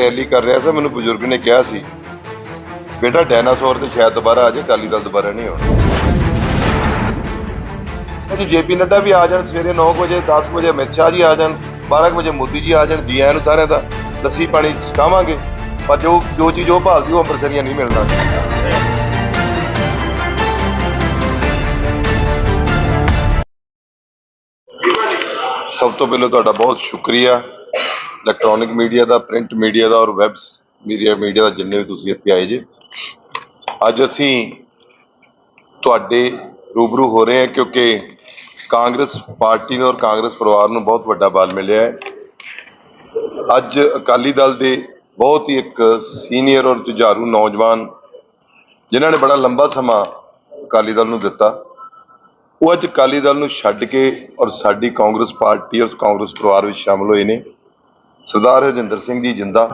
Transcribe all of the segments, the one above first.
Rally ਕਰ ਰਿਹਾ ਸੀ, ਮੈਨੂੰ ਬਜ਼ੁਰਗ ਨੇ ਕਿਹਾ ਸੀ, ਬੇਟਾ ਡਾਇਨਾਸੌਰ ਤੇ ਸ਼ਾਇਦ ਦੁਬਾਰਾ ਆ ਜਾਏ, ਅਕਾਲੀ ਦਲ ਦੁਬਾਰਾ ਨਹੀਂ ਆਉਣਾ। ਅੱਜ ਜੇਪੀ ਨੱਡਾ ਵੀ ਆ ਜਾਣ, ਸਵੇਰੇ 9 ਵਜੇ 10 ਵਜੇ ਅਮਿਤ ਸ਼ਾਹ ਜੀ ਆ ਜਾਣ 12 ਵਜੇ ਮੋਦੀ ਜੀ ਆ ਜਾਣ ਜੀ ਆਇਆਂ ਨੂੰ ਸਾਰਿਆਂ ਦਾ ਲੱਸੀ ਪਾਣੀ ਛਕਾਵਾਂਗੇ, ਪਰ ਜੋ ਜੋ ਚੀਜ਼ ਉਹ ਭਾਲਦੀ, ਉਹ ਅੰਮ੍ਰਿਤਸਰੀਆਂ ਨਹੀਂ ਮਿਲਣਾ। ਸਭ ਤੋਂ ਪਹਿਲਾਂ ਤੁਹਾਡਾ ਬਹੁਤ ਸ਼ੁਕਰੀਆ। ਇਲੈਕਟ੍ਰੋਨਿਕ ਮੀਡੀਆ ਦਾ ਪ੍ਰਿੰਟ ਮੀਡੀਆ ਦਾ ਔਰ ਵੈਬ ਮੀਡੀਆ ਮੀਡੀਆ ਦਾ ਜਿੰਨੇ ਵੀ ਤੁਸੀਂ ਇੱਥੇ ਆਏ ਜੇ। ਅੱਜ ਅਸੀਂ ਤੁਹਾਡੇ ਰੂਬਰੂ ਹੋ ਰਹੇ ਹਾਂ ਕਿਉਂਕਿ ਕਾਂਗਰਸ ਪਾਰਟੀ ਨੂੰ ਔਰ ਕਾਂਗਰਸ ਪਰਿਵਾਰ ਨੂੰ ਬਹੁਤ ਵੱਡਾ ਬਲ ਮਿਲਿਆ ਹੈ। ਅੱਜ ਅਕਾਲੀ ਦਲ ਦੇ ਬਹੁਤ ਹੀ ਇੱਕ ਸੀਨੀਅਰ ਔਰ ਜੁਝਾਰੂ ਨੌਜਵਾਨ, ਜਿਨ੍ਹਾਂ ਨੇ ਬੜਾ ਲੰਬਾ ਸਮਾਂ ਅਕਾਲੀ ਦਲ ਨੂੰ ਦਿੱਤਾ, ਉਹ ਅੱਜ ਅਕਾਲੀ ਦਲ ਨੂੰ ਛੱਡ ਕੇ ਔਰ ਸਾਡੀ ਕਾਂਗਰਸ ਪਾਰਟੀ ਔਰ ਕਾਂਗਰਸ ਪਰਿਵਾਰ ਵਿੱਚ ਸ਼ਾਮਲ ਹੋਏ ਨੇ। ਸਰਦਾਰ ਹਰਜਿੰਦਰ ਸਿੰਘ ਜੀ ਜਿੰਦਾ,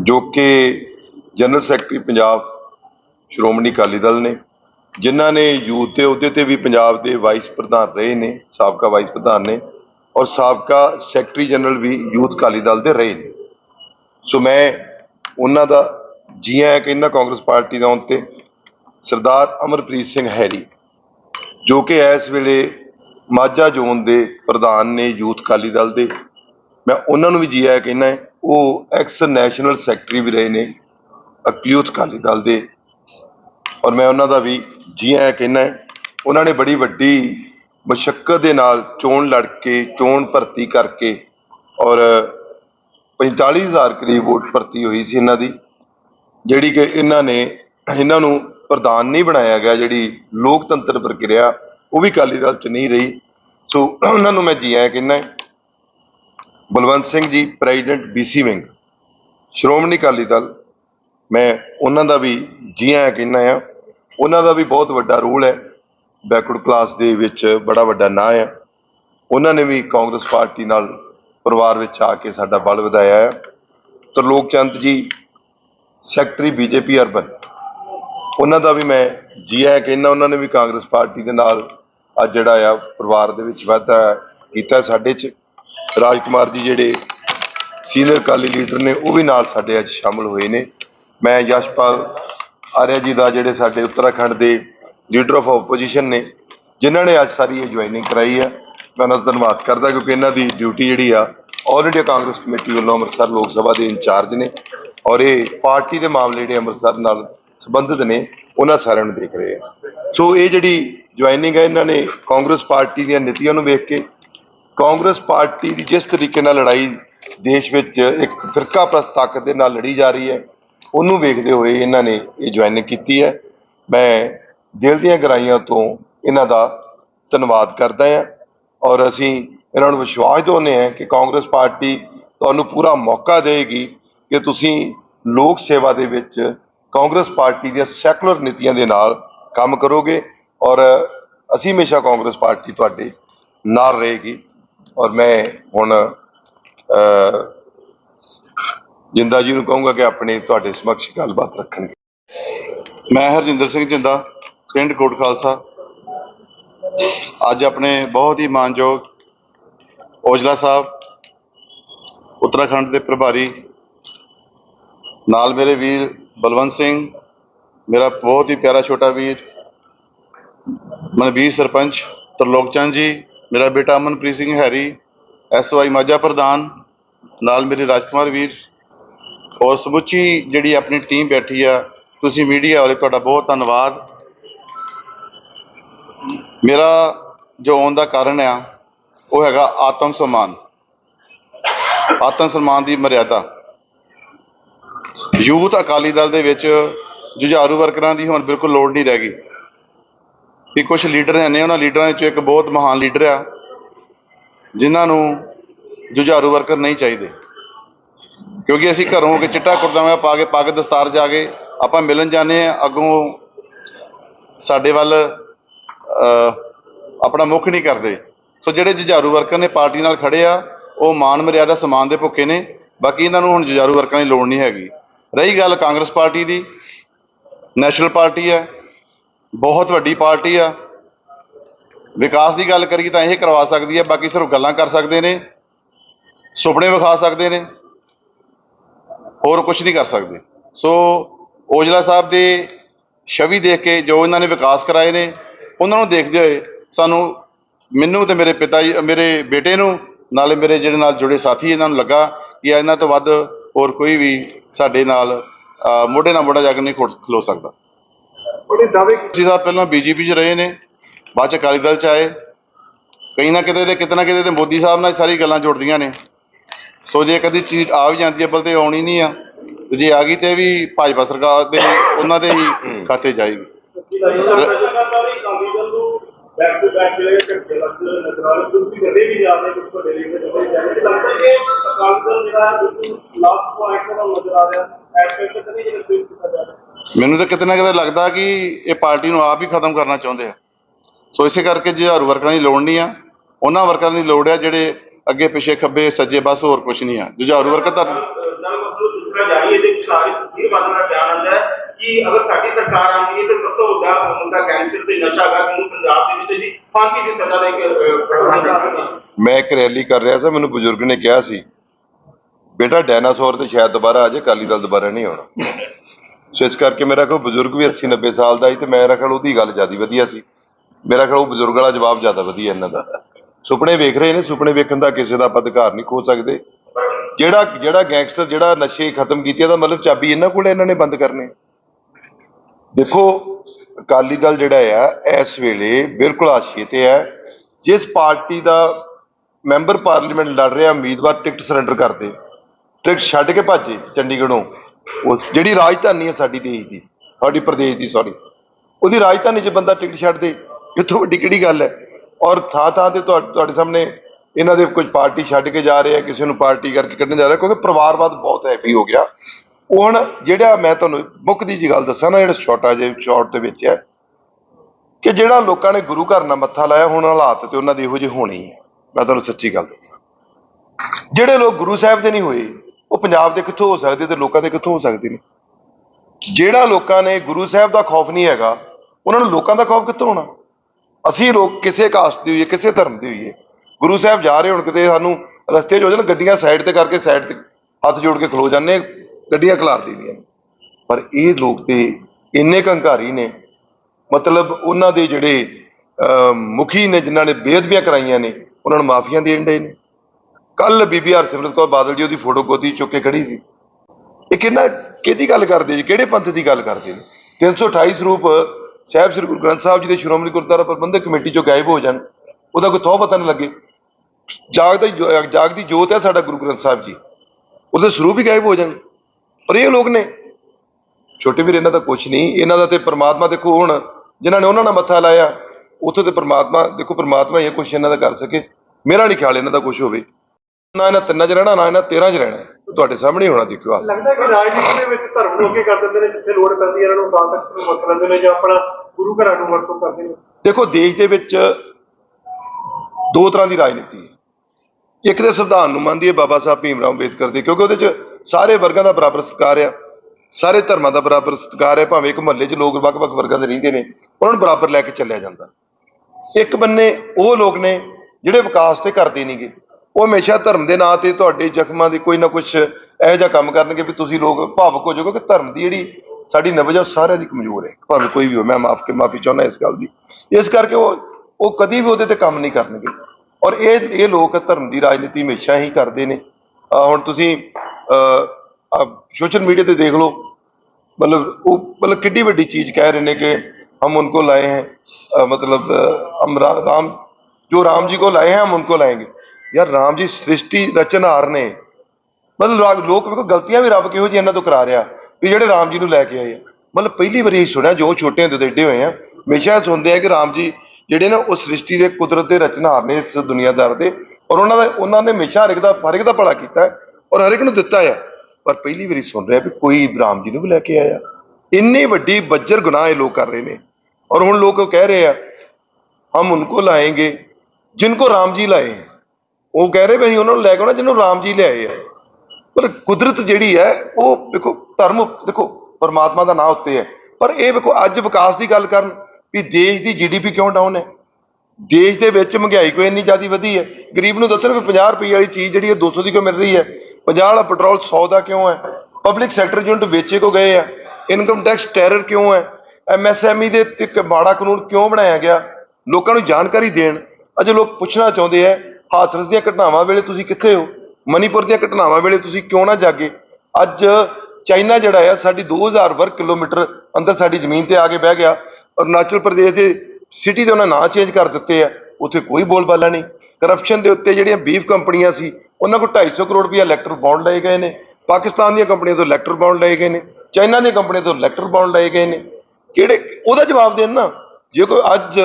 ਜੋ ਕਿ ਜਨਰਲ ਸੈਕਟਰੀ ਪੰਜਾਬ ਸ਼੍ਰੋਮਣੀ ਅਕਾਲੀ ਦਲ ਨੇ, ਜਿਨ੍ਹਾਂ ਨੇ ਯੂਥ ਦੇ ਅਹੁਦੇ ਤੇ ਵੀ ਪੰਜਾਬ ਦੇ ਵਾਈਸ ਪ੍ਰਧਾਨ ਰਹੇ ਨੇ, ਸਾਬਕਾ ਵਾਈਸ ਪ੍ਰਧਾਨ ਨੇ ਔਰ ਸਾਬਕਾ ਸੈਕਟਰੀ ਜਨਰਲ ਵੀ ਯੂਥ ਅਕਾਲੀ ਦਲ ਦੇ ਰਹੇ ਨੇ। ਸੋ ਮੈਂ ਉਹਨਾਂ ਦਾ ਜੀ ਆਇਆਂ ਕਹਿੰਦਾ ਕਾਂਗਰਸ ਪਾਰਟੀ ਦਾ ਆਉਣ ਤੇ ਸਰਦਾਰ ਅਮਰਪ੍ਰੀਤ ਸਿੰਘ ਹੈਰੀ, ਜੋ ਕਿ ਇਸ ਵੇਲੇ ਮਾਝਾ ਜ਼ੋਨ ਦੇ ਪ੍ਰਧਾਨ ਨੇ ਯੂਥ ਅਕਾਲੀ ਦਲ ਦੇ ਮੈਂ ਉਹਨਾਂ ਨੂੰ ਵੀ ਜੀ ਆਇਆਂ ਕਹਿੰਦਾ ਹੈ। ਉਹ ਐਕਸ ਨੈਸ਼ਨਲ ਸੈਕਟਰੀ ਵੀ ਰਹੇ ਨੇ ਅਕ- ਅਕਾਲੀ ਦਲ ਦੇ ਔਰ ਮੈਂ ਉਹਨਾਂ ਦਾ ਵੀ ਜੀ ਆਇਆਂ ਕਹਿੰਦਾ ਹੈ। ਉਹਨਾਂ ਨੇ ਬੜੀ ਵੱਡੀ ਮੁਸ਼ਕਲ ਦੇ ਨਾਲ ਚੋਣ ਲੜ ਕੇ, ਚੋਣ ਭਰਤੀ ਕਰਕੇ ਔਰ 45000 ਕਰੀਬ ਵੋਟ ਭਰਤੀ ਹੋਈ ਸੀ ਇਹਨਾਂ ਦੀ, ਜਿਹੜੀ ਕਿ ਇਹਨਾਂ ਨੇ, ਇਹਨਾਂ ਨੂੰ ਪ੍ਰਧਾਨ ਨਹੀਂ ਬਣਾਇਆ ਗਿਆ, ਜਿਹੜੀ ਲੋਕਤੰਤਰ ਪ੍ਰਕਿਰਿਆ, ਉਹ ਵੀ ਅਕਾਲੀ ਦਲ ਚ ਨਹੀਂ ਰਹੀ ਸੋ ਉਹਨਾਂ ਨੂੰ ਮੈਂ ਜੀ ਆਇਆਂ ਕਹਿੰਦਾ Balwant Singh ji, president BC wing. Shiromani Akali Dal, ਮੈਂ ਉਹਨਾਂ ਦਾ ਵੀ ਜੀ ਆਇਆਂ ਕਹਿੰਦਾ ਆ। ਉਹਨਾਂ ਦਾ ਵੀ ਬਹੁਤ ਵੱਡਾ ਰੋਲ ਹੈ। ਬੈਕਵਰਡ ਕਲਾਸ ਦੇ ਵਿੱਚ ਬੜਾ ਵੱਡਾ ਨਾਂ ਆ। ਉਹਨਾਂ ਨੇ ਵੀ ਕਾਂਗਰਸ ਪਾਰਟੀ ਨਾਲ ਪਰਿਵਾਰ ਵਿੱਚ ਆ ਕੇ ਸਾਡਾ ਬਲ ਵਧਾਇਆ ਹੈ Tarlok Chand ji, secretary BJP urban. ਉਹਨਾਂ ਦਾ ਵੀ ਮੈਂ ਜੀ ਆਇਆਂ ਕਹਿੰਦਾ ਉਹਨਾਂ ਨੇ ਵੀ ਕਾਂਗਰਸ ਪਾਰਟੀ ਦੇ ਨਾਲ ਅੱਜ ਜਿਹੜਾ ਆ ਪਰਿਵਾਰ ਦੇ ਵਿੱਚ ਵਾਧਾ ਕੀਤਾ ਸਾਡੇ ਚ। ਰਾਜਕੁਮਾਰ ਜੀ ਜਿਹੜੇ ਸੀਨੀਅਰ ਅਕਾਲੀ ਲੀਡਰ ਨੇ, ਉਹ ਵੀ ਨਾਲ ਸਾਡੇ ਅੱਜ ਸ਼ਾਮਲ ਹੋਏ ਨੇ। ਮੈਂ ਯਸ਼ਪਾਲ ਆਰਿਆ ਜੀ ਦਾ ਜਿਹੜੇ ਸਾਡੇ ਉੱਤਰਾਖੰਡ ਦੇ ਲੀਡਰ ਆਫ ਆਪੋਜੀਸ਼ਨ ਨੇ, ਜਿਨ੍ਹਾਂ ਨੇ ਅੱਜ ਸਾਰੀ ਇਹ ਜੁਆਇਨਿੰਗ ਕਰਾਈ ਹੈ, ਮੈਂ ਉਹਨਾਂ ਦਾ ਧੰਨਵਾਦ ਕਰਦਾ ਕਿਉਂਕਿ ਇਹਨਾਂ ਦੀ ਡਿਊਟੀ ਜਿਹੜੀ ਆ ਆਲ ਇੰਡੀਆ ਕਾਂਗਰਸ ਕਮੇਟੀ ਵੱਲੋਂ ਅੰਮ੍ਰਿਤਸਰ ਲੋਕ ਸਭਾ ਦੇ ਇੰਚਾਰਜ ਨੇ ਔਰ ਇਹ ਪਾਰਟੀ ਦੇ ਮਾਮਲੇ ਜਿਹੜੇ ਅੰਮ੍ਰਿਤਸਰ ਨਾਲ ਸੰਬੰਧਿਤ ਨੇ, ਉਹਨਾਂ ਸਾਰਿਆਂ ਨੂੰ ਦੇਖ ਰਹੇ ਆ। ਸੋ ਇਹ ਜਿਹੜੀ ਜੁਆਇਨਿੰਗ ਹੈ, ਇਹਨਾਂ ਨੇ ਕਾਂਗਰਸ ਪਾਰਟੀ ਦੀਆਂ ਨੀਤੀਆਂ ਨੂੰ ਵੇਖ ਕੇ ਕਾਂਗਰਸ ਪਾਰਟੀ ਦੀ ਜਿਸ ਤਰੀਕੇ ਨਾਲ ਲੜਾਈ ਦੇਸ਼ ਵਿੱਚ ਇੱਕ ਫਿਰਕਾ ਪ੍ਰਸਤ ਤਾਕਤ ਦੇ ਨਾਲ ਲੜੀ ਜਾ ਰਹੀ ਹੈ, ਉਹਨੂੰ ਵੇਖਦੇ ਹੋਏ ਇਹਨਾਂ ਨੇ ਇਹ ਜੁਆਇਨਿੰਗ ਕੀਤੀ ਹੈ। ਮੈਂ ਦਿਲ ਦੀਆਂ ਗਹਿਰਾਈਆਂ ਤੋਂ ਇਹਨਾਂ ਦਾ ਧੰਨਵਾਦ ਕਰਦਾ ਹਾਂ ਔਰ ਅਸੀਂ ਇਹਨਾਂ ਨੂੰ ਵਿਸ਼ਵਾਸ ਦਿਵਾਉਂਦੇ ਹਾਂ ਕਿ ਕਾਂਗਰਸ ਪਾਰਟੀ ਤੁਹਾਨੂੰ ਪੂਰਾ ਮੌਕਾ ਦੇਵੇਗੀ ਕਿ ਤੁਸੀਂ ਲੋਕ ਸੇਵਾ ਦੇ ਵਿੱਚ ਕਾਂਗਰਸ ਪਾਰਟੀ ਦੀਆਂ ਸੈਕੂਲਰ ਨੀਤੀਆਂ ਦੇ ਨਾਲ ਕੰਮ ਕਰੋਗੇ ਔਰ ਅਸੀਂ ਹਮੇਸ਼ਾ ਕਾਂਗਰਸ ਪਾਰਟੀ ਤੁਹਾਡੇ ਨਾਲ ਰਹੇਗੀ। ਔਰ ਮੈਂ ਹੁਣ ਜਿੰਦਾ ਜੀ ਨੂੰ ਕਹੂੰਗਾ ਕਿ ਆਪਣੀ ਤੁਹਾਡੇ ਸਮਕਸ਼ ਗੱਲਬਾਤ ਰੱਖਣਗੇ ਮੈਂ ਹਰਜਿੰਦਰ ਸਿੰਘ ਜਿੰਦਾ, ਪਿੰਡ ਕੋਟ ਖਾਲਸਾ। ਅੱਜ ਆਪਣੇ ਬਹੁਤ ਹੀ ਮਾਨਯੋਗ ਔਜਲਾ ਸਾਹਿਬ, ਉੱਤਰਾਖੰਡ ਦੇ ਪ੍ਰਭਾਰੀ। ਨਾਲ ਮੇਰੇ ਵੀਰ ਬਲਵੰਤ ਸਿੰਘ, ਮੇਰਾ ਬਹੁਤ ਹੀ ਪਿਆਰਾ ਛੋਟਾ ਵੀਰ ਮਨਵੀਰ ਸਰਪੰਚ ਤਰਲੋਕ ਚੰਦ ਜੀ ਮੇਰਾ ਬੇਟਾ ਅਮਨਪ੍ਰੀਤ ਸਿੰਘ ਹੈਰੀ ਐਸਵਾਈ ਮਾਝਾ ਪ੍ਰਧਾਨ, ਨਾਲ ਮੇਰੇ ਰਾਜਕੁਮਾਰ ਵੀਰ ਔਰ ਸਮੁੱਚੀ ਜਿਹੜੀ ਆਪਣੀ ਟੀਮ ਬੈਠੀ ਆ, ਤੁਸੀਂ ਮੀਡੀਆ ਵਾਲੇ, ਤੁਹਾਡਾ ਬਹੁਤ ਧੰਨਵਾਦ। ਮੇਰਾ ਜੋ ਆਉਣ ਦਾ ਕਾਰਨ ਆ, ਉਹ ਹੈਗਾ ਆਤਮ ਸਨਮਾਨ ਆਤਮ ਸਨਮਾਨ ਦੀ ਮਰਿਆਦਾ। ਯੂਥ ਅਕਾਲੀ ਦਲ ਦੇ ਵਿੱਚ ਜੁਝਾਰੂ ਵਰਕਰਾਂ ਦੀ ਹੁਣ ਬਿਲਕੁਲ ਲੋੜ ਨਹੀਂ ਰਹਿ ਗਈ। ਕਿ ਕੁਝ ਲੀਡਰ ਨੇ, ਉਹਨਾਂ ਲੀਡਰਾਂ ਵਿੱਚੋਂ ਇੱਕ ਬਹੁਤ ਮਹਾਨ ਲੀਡਰ ਆ, ਜਿਨ੍ਹਾਂ ਨੂੰ ਜੁਝਾਰੂ ਵਰਕਰ ਨਹੀਂ ਚਾਹੀਦੇ। ਕਿਉਂਕਿ ਅਸੀਂ ਘਰੋਂ ਹੋ ਕੇ ਚਿੱਟਾ ਕੁੜਤਾਵਾਂ ਪਾ ਕੇ ਪੱਗ ਦਸਤਾਰ ਜਾ ਕੇ ਆਪਾਂ ਮਿਲਣ ਜਾਂਦੇ ਆ ਅੱਗੋਂ ਸਾਡੇ ਵੱਲ ਆਪਣਾ ਮੁੱਖ ਨਹੀਂ ਕਰਦੇ। ਸੋ ਜਿਹੜੇ ਜੁਝਾਰੂ ਵਰਕਰ ਨੇ ਪਾਰਟੀ ਨਾਲ ਖੜੇ ਆ, ਉਹ ਮਾਨ ਮਰਿਆਦਾ ਸਮਾਨ ਦੇ ਭੁੱਖੇ ਨੇ, ਬਾਕੀ ਇਹਨਾਂ ਨੂੰ ਹੁਣ ਜੁਝਾਰੂ ਵਰਕਰਾਂ ਦੀ ਲੋੜ ਨਹੀਂ ਹੈਗੀ। ਰਹੀ ਗੱਲ ਕਾਂਗਰਸ ਪਾਰਟੀ ਦੀ, ਨੈਸ਼ਨਲ ਪਾਰਟੀ ਹੈ ਬਹੁਤ ਵੱਡੀ ਪਾਰਟੀ ਆ। ਵਿਕਾਸ ਦੀ ਗੱਲ ਕਰੀਏ ਤਾਂ ਇਹ ਕਰਵਾ ਸਕਦੀ ਹੈ ਬਾਕੀ ਸਿਰਫ ਗੱਲਾਂ ਕਰ ਸਕਦੇ ਨੇ, ਸੁਪਨੇ ਵਿਖਾ ਸਕਦੇ ਨੇ, ਹੋਰ ਕੁਝ ਨਹੀਂ ਕਰ ਸਕਦੇ। ਸੋ ਔਜਲਾ ਸਾਹਿਬ ਦੇ ਛਵੀ ਦੇਖ ਕੇ ਜੋ ਇਹਨਾਂ ਨੇ ਵਿਕਾਸ ਕਰਾਏ ਨੇ, ਉਹਨਾਂ ਨੂੰ ਦੇਖਦੇ ਹੋਏ ਸਾਨੂੰ ਮੈਨੂੰ ਤੇ ਮੇਰੇ ਪਿਤਾ ਜੀ, ਮੇਰੇ ਬੇਟੇ ਨੂੰ, ਨਾਲੇ ਮੇਰੇ ਜਿਹੜੇ ਨਾਲ ਜੁੜੇ ਸਾਥੀ ਇਹਨਾਂ ਨੂੰ ਲੱਗਾ ਕਿ ਇਹਨਾਂ ਤੋਂ ਵੱਧ ਹੋਰ ਕੋਈ ਵੀ ਸਾਡੇ ਨਾਲ ਮੋਢੇ ਨਾਲ ਮੋਢਾ ਜਾ ਕੇ ਨਹੀਂ ਖੜੋ- ਖਲੋ ਸਕਦਾ। ਦਾਅਵੇ ਜੀ ਸਾਹਿਬ ਪਹਿਲਾਂ ਬੀਜੇਪੀ 'ਚ ਰਹੇ ਨੇ ਬਾਅਦ 'ਚ ਅਕਾਲੀ ਦਲ 'ਚ ਆਏ। ਕਈ ਨਾ ਕਿਤੇ ਤੇ ਕਿਤੇ ਨਾ ਕਿਤੇ ਤੇ ਮੋਦੀ ਸਾਹਿਬ ਨਾਲ ਸਾਰੀ ਗੱਲਾਂ ਜੁੜਦੀਆਂ ਨੇ। ਸੋ ਜੇ ਕਦੀ ਚੀਜ਼ ਆ ਵੀ ਜਾਂਦੀ ਹੈ ਬਲ ਤੇ ਆਉਣੀ ਨਹੀਂ ਆ ਤੇ ਜੇ ਆ ਗਈ ਤੇ ਵੀ ਭਾਜਪਾ ਸਰਕਾਰ ਦੇ ਉਹਨਾਂ ਦੇ ਹੀ ਖਾਤੇ ਜਾਏਗੀ। ਬੈਕ ਟੂ ਬੈਕ ਜਿਹੜੇ ਘੰਟੇ ਲੱਗਦੇ ਨਜ਼ਰ ਆ ਰਹੇ ਤੁਸੀਂ ਕਦੇ ਵੀ ਜਾ ਰਹੇ ਕੁਝ ਵੱਡੇ ਲੀਡਰ ਜਿਹੜੇ ਜਾ ਰਹੇ। ਲੱਗਦਾ ਕਿ ਅਕਾਲੀ ਦਲ ਜਿਹੜਾ ਹੈ ਬਿਲਕੁਲ ਲਾਸਟ ਪੁਆਇੰਟ ਤੇ ਨਜ਼ਰ ਆ ਰਿਹਾ ਐਸ ਕਰਕੇ ਤਾਂ ਨਹੀਂ ਜਿਹੜਾ ਫੇਸ ਕੀਤਾ ਜਾ ਰਿਹਾ। ਮੈਨੂੰ ਤਾਂ ਕਿਤੇ ਨਾ ਕਿਤੇ ਲੱਗਦਾ ਕਿ ਇਹ ਪਾਰਟੀ ਨੂੰ ਆਪ ਹੀ ਖਤਮ ਕਰਨਾ ਚਾਹੁੰਦੇ ਆ। ਸੋ ਇਸੇ ਕਰਕੇ ਜੁਝਾਰੂ ਵਰਕਰਾਂ ਦੀ ਲੋੜ ਨਹੀਂ ਆ ਉਹਨਾਂ ਵਰਕਰਾਂ ਦੀ ਲੋੜ ਆ ਜਿਹੜੇ ਅੱਗੇ ਪਿੱਛੇ ਖੱਬੇ ਸੱਜੇ ਬਸ ਹੋਰ ਕੁਝ ਨਹੀਂ ਆ। ਜੁਝਾਰੂ ਵਰਕਰ ਤਾਂ ਜਨਰਲ ਮਤਲਬ ਸਿਲਸਿਲਾ ਜਾਰੀ ਹੈ ਦੇ ਸਾਰੇ ਸੁਖੀਰ ਬਾਦਲ ਦਾ ਬਿਆਨ ਆਉਂਦਾ ਹੈ ਕਿ ਅਗਰ ਸਾਡੀ ਸਰਕਾਰ ਆਉਂਦੀ ਹੈ ਤਾਂ ਸਭ ਤੋਂ ਵੱਡਾ ਮੁੱਦਾ ਕੈਂਸਰ ਤੇ ਨਸ਼ਾ ਗਾ ਜਿਹਨੂੰ ਪੰਜਾਬ ਦੇ ਵਿੱਚ ਜੀ ਫਾਂਸੀ ਦੀ ਸਜ਼ਾ ਦੇ ਕੇ ਅਹ, ਪ੍ਰਬੰਧ ਕਰਨਾ ਮੈਂ ਇੱਕ ਰੈਲੀ ਕਰ ਰਿਹਾ ਸੀ ਮੈਨੂੰ ਬਜ਼ੁਰਗ ਨੇ ਕਿਹਾ ਸੀ ਬੇਟਾ ਡਾਇਨਾਸੌਰ ਤੇ ਸ਼ਾਇਦ ਦੁਬਾਰਾ ਆ ਜਾਏ ਅਕਾਲੀ ਦਲ ਦੁਬਾਰਾ ਨਹੀਂ ਆਉਣਾ। ਸੋ ਇਸ ਕਰਕੇ ਮੇਰਾ ਕੋਈ ਬਜ਼ੁਰਗ ਵੀ 80 90 ਸਾਲ ਦਾ ਸੀ ਤੇ ਮੇਰਾ ਖਿਆਲ ਉਹਦੀ ਗੱਲ ਜ਼ਿਆਦਾ ਵਧੀਆ ਸੀ। ਮੇਰਾ ਖਿਆਲ ਉਹ ਬਜ਼ੁਰਗ ਵਾਲਾ ਜਵਾਬ ਜ਼ਿਆਦਾ ਵਧੀਆ ਇਹਨਾਂ ਦਾ। ਸੁਪਨੇ ਵੇਖ ਰਹੇ ਨੇ, ਸੁਪਨੇ ਵੇਖਣ ਦਾ ਕਿਸੇ ਦਾ ਆਪਾਂ ਅਧਿਕਾਰ ਨਹੀਂ ਖੋ ਸਕਦੇ। ਜਿਹੜਾ ਜਿਹੜਾ ਗੈਂਗਸਟਰ, ਜਿਹੜਾ ਨਸ਼ੇ ਖਤਮ ਕੀਤੇ ਇਹਦਾ ਮਤਲਬ ਚਾਬੀ ਇਹਨਾਂ ਕੋਲ, ਇਹਨਾਂ ਨੇ ਬੰਦ ਕਰਨੇ। ਦੇਖੋ, ਅਕਾਲੀ ਦਲ ਜਿਹੜਾ ਆ, ਇਸ ਵੇਲੇ ਬਿਲਕੁਲ ਆਸ਼ੀਏ ਤੇ ਹੈ ਜਿਸ ਪਾਰਟੀ ਦਾ ਮੈਂਬਰ ਪਾਰਲੀਮੈਂਟ ਲੜ ਰਿਹਾ, ਉਮੀਦਵਾਰ ਟਿਕਟ ਸਰੈਂਡਰ ਕਰਦੇ। ਟਿਕਟ ਛੱਡ ਕੇ ਭੱਜੇ ਚੰਡੀਗੜ੍ਹੋਂ। ਉਸ ਜਿਹੜੀ ਰਾਜਧਾਨੀ ਹੈ ਸਾਡੀ ਦੇਸ਼ ਦੀ, ਸਾਡੀ ਪ੍ਰਦੇਸ਼ ਦੀ ਸੌਰੀ ਉਹਦੀ ਰਾਜਧਾਨੀ 'ਚ ਬੰਦਾ ਟਿਕਟ ਛੱਡ ਦੇ ਇੱਥੋਂ ਵੱਡੀ ਕਿਹੜੀ ਗੱਲ ਹੈ? ਔਰ ਥਾਂ ਥਾਂ ਤੇ ਤੁਹਾ- ਤੁਹਾਡੇ ਸਾਹਮਣੇ ਇਹਨਾਂ ਦੇ ਕੁਝ ਪਾਰਟੀ ਛੱਡ ਕੇ ਜਾ ਰਹੇ ਆ, ਕਿਸੇ ਨੂੰ ਪਾਰਟੀ ਕਰਕੇ ਕੱਢਣ ਜਾ ਰਿਹਾ ਕਿਉਂਕਿ ਪਰਿਵਾਰਵਾਦ ਬਹੁਤ ਹੈਪੀ ਹੋ ਗਿਆ। ਉਹ ਹੁਣ ਜਿਹੜਾ ਮੈਂ ਤੁਹਾਨੂੰ ਮੁੱਖ ਦੀ ਜੀ ਗੱਲ ਦੱਸਾਂ ਨਾ, ਜਿਹੜਾ ਛੋਟਾ ਜਿਹਾ ਸ਼ਾਰਟ ਦੇ ਵਿੱਚ ਹੈ, ਕਿ ਜਿਹੜਾ ਲੋਕਾਂ ਨੇ ਗੁਰੂ ਘਰ ਨਾਲ ਮੱਥਾ ਲਾਇਆ, ਹੁਣ ਹਾਲਾਤ ਤੇ ਉਹਨਾਂ ਦੇ ਇਹੋ ਜਿਹੇ ਹੋਣੇ ਹੀ ਆ। ਮੈਂ ਤੁਹਾਨੂੰ ਸੱਚੀ ਗੱਲ ਦੱਸਾਂ। ਜਿਹੜੇ ਲੋਕ ਗੁਰੂ ਸਾਹਿਬ ਦੇ ਨਹੀਂ ਹੋਏ ਉਹ ਪੰਜਾਬ ਦੇ ਕਿੱਥੋਂ ਹੋ ਸਕਦੇ ਤੇ ਲੋਕਾਂ ਦੇ ਕਿੱਥੋਂ ਹੋ ਸਕਦੇ ਨੇ? ਜਿਹੜਾ ਲੋਕਾਂ ਨੇ ਗੁਰੂ ਸਾਹਿਬ ਦਾ ਖੌਫ ਨਹੀਂ ਹੈਗਾ, ਉਹਨਾਂ ਨੂੰ ਲੋਕਾਂ ਦਾ ਖੌਫ ਕਿੱਥੋਂ ਹੋਣਾ? ਅਸੀਂ ਲੋਕ ਕਿਸੇ ਕਾਸਟ ਦੀ ਹੋਈਏ, ਕਿਸੇ ਧਰਮ ਦੀ ਹੋਈਏ। ਗੁਰੂ ਸਾਹਿਬ ਜਾ ਰਹੇ ਹੁਣ ਕਿਤੇ ਸਾਨੂੰ ਰਸਤੇ 'ਚ ਹੋ ਜਾਣ, ਗੱਡੀਆਂ ਸਾਈਡ ਤੇ ਕਰਕੇ ਸਾਈਡ ਤੇ ਹੱਥ ਜੋੜ ਕੇ ਖਲੋ ਜਾਂਦੇ, ਗੱਡੀਆਂ ਖਲਾਰ ਦੀਆਂ ਪਰ ਇਹ ਲੋਕ ਤੇ ਇੰਨੇ ਕੰਕਾਰੀ ਨੇ, ਮਤਲਬ ਉਹਨਾਂ ਦੇ ਜਿਹੜੇ ਮੁਖੀ ਨੇ, ਜਿਨ੍ਹਾਂ ਨੇ ਬੇਅਦਬੀਆਂ ਕਰਾਈਆਂ ਨੇ, ਉਹਨਾਂ ਨੂੰ ਮਾਫੀਆਂ ਦੇਣ ਦੇ ਨੇ। ਕੱਲ ਬੀਬੀ ਹਰਸਿਮਰਤ ਕੌਰ ਬਾਦਲ ਜੀ ਉਹਦੀ ਫੋਟੋ ਗੋਦੀ ਚੁੱਕ ਕੇ ਖੜੀ ਸੀ। ਇਹ ਕਿੰਨਾ, ਕਿਹਦੀ ਗੱਲ ਕਰਦੇ ਜੀ? ਕਿਹੜੇ ਪੰਥ ਦੀ ਗੱਲ ਕਰਦੇ ਨੇ? 328 ਸਰੂਪ ਸਾਹਿਬ ਸ੍ਰੀ ਗੁਰੂ ਗ੍ਰੰਥ ਸਾਹਿਬ ਜੀ ਦੇ ਸ਼੍ਰੋਮਣੀ ਗੁਰਦੁਆਰਾ ਪ੍ਰਬੰਧਕ ਕਮੇਟੀ ਚੋਂ ਗਾਇਬ ਹੋ ਜਾਣ, ਉਹਦਾ ਕੋਈ ਥੋ ਪਤਾ ਨਹੀਂ ਲੱਗੇ? ਜਾਗਦਾ ਜੋ- ਜਾਗਦੀ ਜੋਤ ਹੈ ਸਾਡਾ ਗੁਰੂ ਗ੍ਰੰਥ ਸਾਹਿਬ ਜੀ। ਉਹਦੇ ਸਰੂਪ ਹੀ ਗਾਇਬ ਹੋ ਜਾਣ। ਪਰ ਇਹ ਲੋਕ ਨੇ। ਛੋਟੇ ਵੀਰ, ਇਹਨਾਂ ਦਾ ਕੁਝ ਨਹੀਂ। ਇਹਨਾਂ ਦਾ ਤੇ ਪ੍ਰਮਾਤਮਾ ਦੇਖੋ ਹੁਣ, ਜਿਨ੍ਹਾਂ ਨੇ ਉਹਨਾਂ ਨਾਲ ਮੱਥਾ ਲਾਇਆ, ਉੱਥੇ ਤੇ ਪ੍ਰਮਾਤਮਾ, ਦੇਖੋ ਪ੍ਰਮਾਤਮਾ ਇਹ ਹੈ ਕੁਝ ਇਹਨਾਂ ਦਾ ਕਰ ਸਕੇ। ਮੇਰਾ ਨਹੀਂ ਖਿਆਲ ਇਹਨਾਂ ਦਾ ਕੁਝ ਹੋਵੇ। ਨਾ ਇਹਨਾਂ ਤਿੰਨਾਂ 'ਚ ਰਹਿਣਾ ਨਾ ਇਹਨਾਂ 13 'ਚ ਰਹਿਣਾ। ਤੁਹਾਡੇ ਸਾਹਮਣੇ ਹੋਣਾ ਦੇਖਿਓ ਹਾਲ ਲੱਗਦਾ ਕਿ ਰਾਜਨੀਤੀ ਦੇ ਵਿੱਚ ਧਰਮ ਅੱਗੇ ਕਰ ਦਿੰਦੇ ਨੇ ਜਿੱਥੇ ਲੋੜ ਪੈਂਦੀ ਹੈ ਇਹਨਾਂ ਨੂੰ ਅਕਾਲ ਤਖਤ ਨੂੰ ਵਰਤ ਲੈਂਦੇ ਨੇ ਜਾਂ ਆਪਣਾ ਗੁਰੂ ਘਰਾਂ ਨੂੰ ਵਰਤੋਂ ਕਰਦੇ ਨੇ। ਦੇਖੋ ਦੇਸ਼ ਦੇ ਵਿੱਚ ਦੋ ਤਰ੍ਹਾਂ ਦੀ ਰਾਜਨੀਤੀ ਹੈ। ਇੱਕ ਤੇ ਸੰਵਿਧਾਨ ਨੂੰ ਮੰਨਦੀ ਹੈ ਬਾਬਾ ਸਾਹਿਬ ਭੀਮ ਰਾਓ ਅੰਬੇਦਕਰ ਦੀ ਕਿਉਂਕਿ ਉਹਦੇ 'ਚ ਸਾਰੇ ਵਰਗਾਂ ਦਾ ਬਰਾਬਰ ਸਤਿਕਾਰ ਆ ਸਾਰੇ ਧਰਮਾਂ ਦਾ ਬਰਾਬਰ ਸਤਿਕਾਰ ਹੈ ਭਾਵੇਂ ਇੱਕ ਮਹੱਲੇ 'ਚ ਲੋਕ ਵੱਖ-ਵੱਖ ਵਰਗਾਂ ਦੇ ਰਹਿੰਦੇ ਨੇ ਉਹਨਾਂ ਨੂੰ ਬਰਾਬਰ ਲੈ ਕੇ ਚੱਲਿਆ ਜਾਂਦਾ। ਇੱਕ ਬੰਨੇ ਉਹ ਲੋਕ ਨੇ ਜਿਹੜੇ ਵਿਕਾਸ ਤੇ ਕਰਦੇ ਨਹੀਂਗੇ ਉਹ ਹਮੇਸ਼ਾ ਧਰਮ ਦੇ ਨਾਂ ਤੇ ਤੁਹਾਡੇ ਜ਼ਖਮਾਂ ਦੇ ਕੋਈ ਨਾ ਕੁਛ ਇਹੋ ਜਿਹਾ ਕੰਮ ਕਰਨਗੇ ਵੀ ਤੁਸੀਂ ਲੋਕ ਭਾਵੁਕ ਹੋ ਜਾਓਗੇ ਕਿ ਧਰਮ ਦੀ ਜਿਹੜੀ ਸਾਡੀ ਨਬਜ ਉਹ ਸਾਰਿਆਂ ਦੀ ਕਮਜ਼ੋਰ ਹੈ। ਭਾਵੇਂ ਕੋਈ ਵੀ ਹੋ ਮੈਂ ਮਾਫ ਕੇ ਮਾਫੀ ਚਾਹੁੰਦਾ ਇਸ ਗੱਲ ਦੀ। ਇਸ ਕਰਕੇ ਉਹ ਉਹ ਕਦੀ ਵੀ ਉਹਦੇ ਤੇ ਕੰਮ ਨਹੀਂ ਕਰਨਗੇ। ਔਰ ਇਹ ਇਹ ਲੋਕ ਧਰਮ ਦੀ ਰਾਜਨੀਤੀ ਹਮੇਸ਼ਾ ਹੀ ਕਰਦੇ ਨੇ। ਹੁਣ ਤੁਸੀਂ ਸੋਸ਼ਲ ਮੀਡੀਆ ਤੇ ਦੇਖ ਲਓ। ਮਤਲਬ ਉਹ ਮਤਲਬ ਕਿੱਡੀ ਵੱਡੀ ਚੀਜ਼ ਕਹਿ ਰਹੇ ਨੇ ਕਿ ਹਮ ਉਨਕੋ ਲਾਏ ਹੈ। ਮਤਲਬ ਹਮ ਰਾਮ ਜੋ ਰਾਮ ਜੀ ਕੋ ਲਾਏ ਹੈ, ਹਮ ਉਨਕੋ ਲਾਏਗੇ। ਯਾਰ ਰਾਮ ਜੀ ਸ੍ਰਿਸ਼ਟੀ ਰਚਨਾਰ ਨੇ। ਮਤਲਬ ਲੋਕ ਵੇਖੋ ਗਲਤੀਆਂ ਵੀ ਰੱਬ ਕਿਹੋ ਜਿਹੀ ਇਹਨਾਂ ਤੋਂ ਕਰਾ ਰਿਹਾ, ਵੀ ਜਿਹੜੇ ਰਾਮ ਜੀ ਨੂੰ ਲੈ ਕੇ ਆਏ ਆ। ਮਤਲਬ ਪਹਿਲੀ ਵਾਰੀ ਸੁਣਿਆ ਜੋ ਛੋਟੇ ਹੁੰਦੇ ਤੋਂ ਹੋਏ ਆ, ਹਮੇਸ਼ਾ ਸੁਣਦੇ ਆ ਕਿ ਰਾਮ ਜੀ ਜਿਹੜੇ ਨਾ ਉਹ ਸ੍ਰਿਸ਼ਟੀ ਦੇ ਕੁਦਰਤ ਦੇ ਰਚਨਾਰ ਨੇ ਇਸ ਦੁਨੀਆਦਾਰ ਦੇ, ਔਰ ਉਹਨਾਂ ਦਾ, ਉਹਨਾਂ ਨੇ ਹਮੇਸ਼ਾ ਹਰ ਇੱਕ ਦਾ, ਹਰ ਇੱਕ ਦਾ ਭਲਾ ਕੀਤਾ ਔਰ ਹਰ ਇੱਕ ਨੂੰ ਦਿੱਤਾ ਆ ਪਰ ਪਹਿਲੀ ਵਾਰੀ ਸੁਣ ਰਿਹਾ ਵੀ ਕੋਈ ਰਾਮ ਜੀ ਨੂੰ ਵੀ ਲੈ ਕੇ ਆਇਆ। ਇੰਨੀ ਵੱਡੀ ਬੱਜਰ ਗੁਨਾਹ ਇਹ ਲੋਕ ਕਰ ਰਹੇ ਨੇ। ਔਰ ਹੁਣ ਲੋਕ ਕਹਿ ਰਹੇ ਆ, ਹਮ ਉਨਕੋ ਲਾਏਂਗੇ, ਜਿਨਕੋ ਰਾਮ ਜੀ ਲਾਏ। ਉਹ ਕਹਿ ਰਹੇ ਵੀ ਅਸੀਂ ਉਹਨਾਂ ਨੂੰ ਲੈ ਕੇ ਆਉਣਾ, ਜਿਹਨੂੰ ਰਾਮ ਜੀ ਲਿਆਏ ਆ। ਪਰ ਕੁਦਰਤ ਜਿਹੜੀ ਹੈ, ਉਹ ਦੇਖੋ, ਧਰਮ ਦੇਖੋ, ਪਰਮਾਤਮਾ ਦਾ ਨਾਂ ਉੱਤੇ ਹੈ। ਪਰ ਇਹ ਵੇਖੋ, ਅੱਜ ਵਿਕਾਸ ਦੀ ਗੱਲ ਕਰਨ ਵੀ ਦੇਸ਼ ਦੀ ਜੀਡੀਪੀ ਕਿਉਂ ਡਾਊਨ ਹੈ? ਦੇਸ਼ ਦੇ ਵਿੱਚ ਮਹਿੰਗਾਈ ਕੋਈ ਇੰਨੀ ਜ਼ਿਆਦਾ ਵਧੀ ਹੈ। ਗਰੀਬ ਨੂੰ ਦੱਸਣ ਵੀ 50 ਰੁਪਏ ਵਾਲੀ ਚੀਜ਼ ਜਿਹੜੀ ਹੈ 200 ਦੀ ਕਿਉਂ ਮਿਲ ਰਹੀ ਹੈ? 50 ਵਾਲਾ ਪੈਟਰੋਲ 100 ਦਾ ਕਿਉਂ ਹੈ? ਪਬਲਿਕ ਸੈਕਟਰ ਯੂਨਿਟ ਵੇਚੇ ਕੋ ਗਏ ਆ। ਇਨਕਮ ਟੈਕਸ ਟੈਰਰ ਕਿਉਂ ਹੈ? ਐਮਐਸਐਮਈ ਦੇ ਤੇ ਮਾੜਾ ਕਾਨੂੰਨ ਕਿਉਂ ਬਣਾਇਆ ਗਿਆ? ਲੋਕਾਂ ਨੂੰ ਜਾਣਕਾਰੀ ਦੇਣ। ਅਜੇ ਲੋਕ ਪੁੱਛਣਾ ਚਾਹੁੰਦੇ ਆ ਹਾਥਰਸ ਦੀਆਂ ਘਟਨਾਵਾਂ ਵੇਲੇ ਤੁਸੀਂ ਕਿੱਥੇ ਹੋ? ਮਨੀਪੁਰ ਦੀਆਂ ਘਟਨਾਵਾਂ ਵੇਲੇ ਤੁਸੀਂ ਕਿਉਂ ਨਾ ਜਾਗੇ? ਅੱਜ ਚਾਈਨਾ ਜਿਹੜਾ ਆ, ਸਾਡੀ 2000 ਵਰਗ ਕਿਲੋਮੀਟਰ ਅੰਦਰ ਸਾਡੀ ਜ਼ਮੀਨ ਤੇ ਆ ਕੇ ਬਹਿ ਗਿਆ। ਅਰੁਣਾਚਲ ਪ੍ਰਦੇਸ਼ ਦੇ ਸਿਟੀ ਦੇ ਉਹਨਾਂ ਨਾਂ ਚੇਂਜ ਕਰ ਦਿੱਤੇ ਆ। ਉੱਥੇ ਕੋਈ ਬੋਲਬਾਲਾ ਨਹੀਂ। ਕਰਪਸ਼ਨ ਦੇ ਉੱਤੇ ਜਿਹੜੀਆਂ ਬੀਫ ਕੰਪਨੀਆਂ ਸੀ, ਉਹਨਾਂ ਕੋਲ 250 ਕਰੋੜ ਰੁਪਇਆ ਇਲੈਕਟਰ ਬੌਂਡ ਲਏ ਗਏ ਨੇ। ਪਾਕਿਸਤਾਨ ਦੀਆਂ ਕੰਪਨੀਆਂ ਤੋਂ ਇਲੈਕਟਰ ਬੌਂਡ ਲਏ ਗਏ ਨੇ। ਚਾਈਨਾ ਦੀਆਂ ਕੰਪਨੀਆਂ ਤੋਂ ਇਲੈਕਟਰ ਬੌਂਡ ਲਏ ਗਏ ਨੇ। ਕਿਹੜੇ? ਉਹਦਾ ਜਵਾਬ ਦੇਣ ਨਾ। ਜੇ ਕੋਈ ਅੱਜ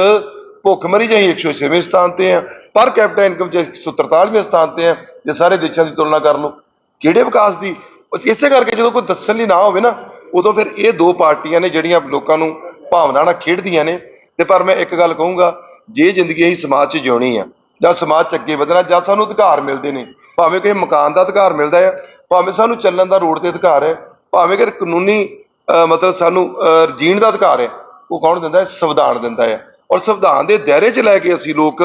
ਭੁੱਖਮਰੀ ਜਿਹੀ 106ਵੇਂ ਸਥਾਨ ਤੇ ਆ। ਪਰ ਕੈਪੀਟਲ ਇਨਕਮ ਚ 143ਵੇਂ ਸਥਾਨ ਤੇ ਆ, ਜੇ ਸਾਰੇ ਦੇਸ਼ਾਂ ਦੀ ਤੁਲਨਾ ਕਰ ਲਓ, ਕਿਹੜੇ ਵਿਕਾਸ ਦੀ? ਉਸ- ਇਸੇ ਕਰਕੇ ਜਦੋਂ ਕੋਈ ਦੱਸਣ ਲਈ ਨਾ ਹੋਵੇ ਨਾ, ਉਦੋਂ ਫਿਰ ਇਹ ਦੋ ਪਾਰਟੀਆਂ ਨੇ ਜਿਹੜੀਆਂ ਲੋਕਾਂ ਨੂੰ ਭਾਵਨਾ ਨਾਲ ਖੇਡਦੀਆਂ ਨੇ। ਤੇ ਪਰ ਮੈਂ ਇੱਕ ਗੱਲ ਕਹੂੰਗਾ, ਜੇ ਜ਼ਿੰਦਗੀ ਅਸੀਂ ਸਮਾਜ 'ਚ ਜਿਉਣੀ ਆ, ਜਾਂ ਸਮਾਜ 'ਚ ਅੱਗੇ ਵਧਣਾ, ਜਾਂ ਸਾਨੂੰ ਅਧਿਕਾਰ ਮਿਲਦੇ ਨੇ, ਭਾਵੇਂ ਕਿਸੇ ਮਕਾਨ ਦਾ ਅਧਿਕਾਰ ਮਿਲਦਾ ਹੈ ਭਾਵੇਂ ਸਾਨੂੰ ਚੱਲਣ ਦਾ ਰੋਡ ਤੇ ਅਧਿਕਾਰ ਹੈ, ਭਾਵੇਂ ਕਿ ਕਾਨੂੰਨੀ ਮਤਲਬ ਸਾਨੂੰ ਜੀਣ ਦਾ ਅਧਿਕਾਰ ਹੈ, ਉਹ ਕੌਣ ਦਿੰਦਾ ਹੈ? ਸੰਵਿਧਾਨ ਦਿੰਦਾ ਹੈ। ਔਰ ਸੰਵਿਧਾਨ ਦੇ ਦਾਇਰੇ 'ਚ ਲੈ ਕੇ ਅਸੀਂ ਲੋਕ,